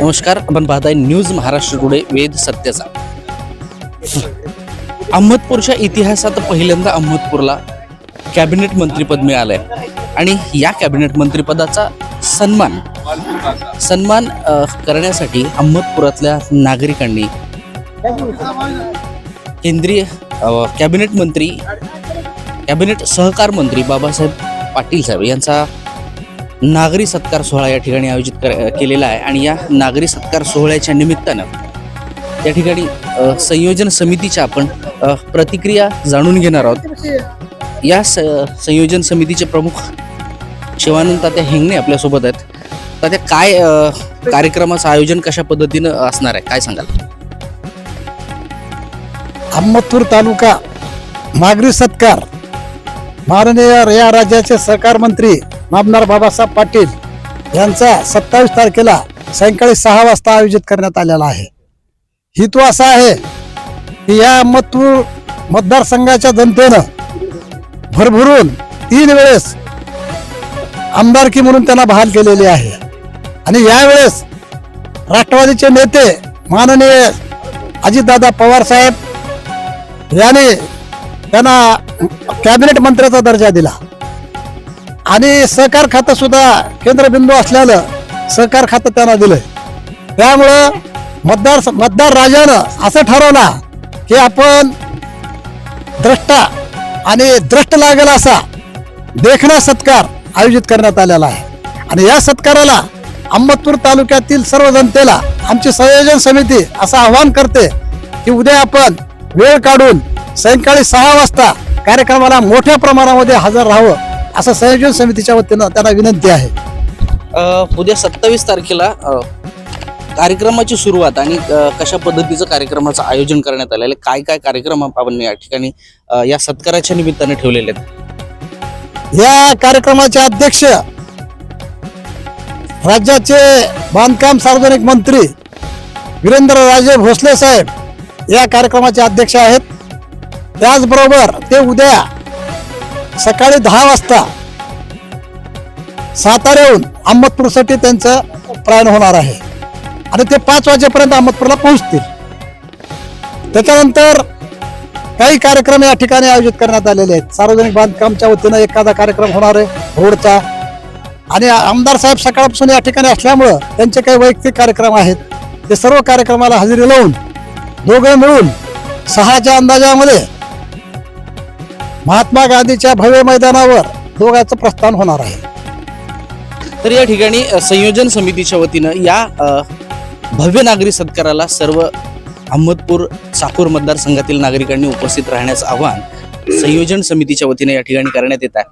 नमस्कार आपण पाहताय न्यूज महाराष्ट्र टुडे वेद सत्याचा. अहमदपूरच्या इतिहासात पहिल्यांदा अहमदपूरला कॅबिनेट मंत्रीपद मिळालंय. आणि या कॅबिनेट मंत्रीपदाचा सन्मान सन्मान करण्यासाठी अहमदपुरातल्या नागरिकांनी केंद्रीय कॅबिनेट मंत्री कॅबिनेट सहकार मंत्री बाबासाहेब पाटील साहेब यांचा नागरी सत्कार सोहळा या ठिकाणी आयोजित कर केलेला आहे. आणि या नागरी सत्कार सोहळ्याच्या निमित्तानं त्या ठिकाणी संयोजन समितीच्या आपण प्रतिक्रिया जाणून घेणार आहोत. या स संयोजन समितीचे प्रमुख शिवानंद तात्या हेंगणे आपल्यासोबत आहेत. तात्या काय कार्यक्रमाचं आयोजन कशा पद्धतीनं असणार आहे? काय सांगाल? अहमदपूर तालुका नागरी सत्कार माननीय या राज्याचे सहकार मंत्री नामदार बाबासाहेब पाटील यांचा सत्तावीस तारखेला सायंकाळी सहा वाजता आयोजित करण्यात आलेला आहे. हेतू असा आहे की या अहमदपूर मतदारसंघाच्या जनतेनं भरभरून तीन वेळेस आमदारकी म्हणून त्यांना बहाल केलेली आहे. आणि यावेळेस राष्ट्रवादीचे नेते माननीय अजितदादा पवार साहेब याने त्यांना कॅबिनेट मंत्र्याचा दर्जा दिला. आणि सहकार खातं सुद्धा केंद्रबिंदू असल्यानं सहकार खातं त्यांना दिलंय. त्यामुळं मतदार मतदार राजानं असं ठरवला की आपण द्रष्टा आणि द्रष्ट लागेल असा देखणा सत्कार आयोजित करण्यात आलेला आहे. आणि या सत्काराला अहमदपूर तालुक्यातील सर्व जनतेला आमची संयोजन समिती असं आवाहन करते की उद्या आपण वेळ काढून सायंकाळी सहा वाजता कार्यक्रमाला मोठ्या प्रमाणामध्ये हजर राहावं. असं संयोजन समितीच्या वतीनं त्यांना विनंती आहे. अ, उद्या सत्तावीस तारखेला अ, कार्यक्रमाची सुरुवात आणि अ, कशा पद्धतीचं कार्यक्रमाचं आयोजन करण्यात आलेलं आहे काय काय कार्यक्रम आपण या ठिकाणी अ, या सत्काराच्या निमित्ताने ठेवलेले आहेत? या कार्यक्रमाचे अध्यक्ष राज्याचे बांधकाम सार्वजनिक मंत्री वीरेंद्र राजे भोसले साहेब या कार्यक्रमाचे अध्यक्ष आहेत. त्याचबरोबर ते उद्या सकाळी दहा वाजता साताऱ्याहून अहमदपूरसाठी त्यांचं प्रयाण होणार आहे. आणि ते पाच वाजेपर्यंत अहमदपूरला पोहोचतील. त्याच्यानंतर काही कार्यक्रम या ठिकाणी आयोजित करण्यात आलेले आहेत. सार्वजनिक बांधकामच्या वतीनं एखादा कार्यक्रम होणार आहे रोडचा. आणि आमदार साहेब सकाळपासून या ठिकाणी असल्यामुळं त्यांचे काही वैयक्तिक कार्यक्रम आहेत. ते सर्व कार्यक्रमाला हजेरी लावून दोघे मिळून सहाच्या अंदाजामध्ये महात्मा गांधीच्या भव्य मैदानावर दोघांचं प्रस्थान होणार आहे. तर या ठिकाणी संयोजन समितीच्या वतीनं या अ, भव्य नागरी सत्काराला सर्व अहमदपूर चाकूर मतदारसंघातील नागरिकांनी उपस्थित राहण्याचं आवाहन संयोजन समितीच्या वतीने या ठिकाणी करण्यात येत आहे.